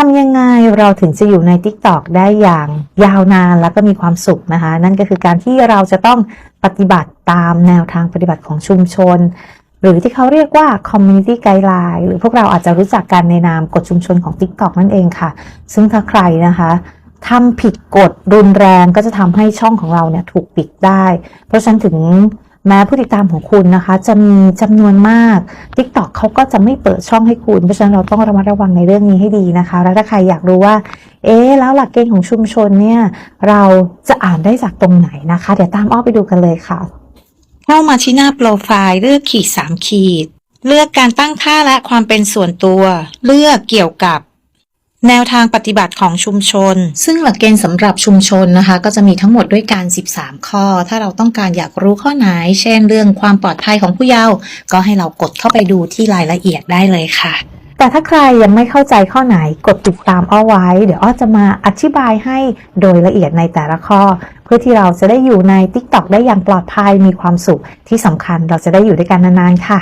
ทำยังไงเราถึงจะอยู่ใน TikTok ได้อย่างยาวนานแล้วก็มีความสุขนะคะ นั่นก็คือการที่เราจะต้องปฏิบัติตามแนวทางปฏิบัติของชุมชน หรือที่เขาเรียกว่า Community Guideline หรือพวกเราอาจจะรู้จักกันในนามกฎชุมชนของ TikTok นั่นเองค่ะ ซึ่งถ้าใครนะคะทำผิดกฎรุนแรงก็จะทำให้ช่องของเราเนี่ยถูกปิดได้ เพราะฉะนั้นถึง แม้ผู้ติดตามของคุณนะคะ จะมีจำนวนมาก TikTok เขาก็จะไม่เปิดช่องให้คุณ เพราะฉะนั้นเราต้องระมัดระวังในเรื่องนี้ให้ดีนะคะ แล้วถ้าใครอยากรู้ว่า เอ๊แล้วหลักเกณฑ์ของชุมชนเนี่ยเราจะอ่านได้จากตรงไหนนะคะ เดี๋ยวตามอ้อไปดูกันเลยค่ะ เข้ามาที่หน้าโปรไฟล์เลือกขีด3ขีด เลือกการตั้งค่าและความเป็นส่วนตัว เลือกเกี่ยวกับ แนวทางปฏิบัติของชุมชน ซึ่งหลักเกณฑ์สำหรับชุมชนนะคะ ก็จะมีทั้งหมดด้วยการ13 ข้อ ถ้าเราต้องการอยากรู้ข้อไหน เช่น เรื่องความปลอดภัยของผู้เยาว์ก็ให้เรากดเข้าไปดูที่รายละเอียดได้เลยค่ะ แต่ถ้าใครยังไม่เข้าใจข้อไหนกดติดตามอ้อไว้ เดี๋ยวอ้อจะมาอธิบายให้โดยละเอียดในแต่ละข้อ เพื่อที่เราจะได้อยู่ใน TikTok ได้อย่างปลอดภัยมีความสุขที่สำคัญเราจะได้อยู่ด้วยกันนานๆค่ะ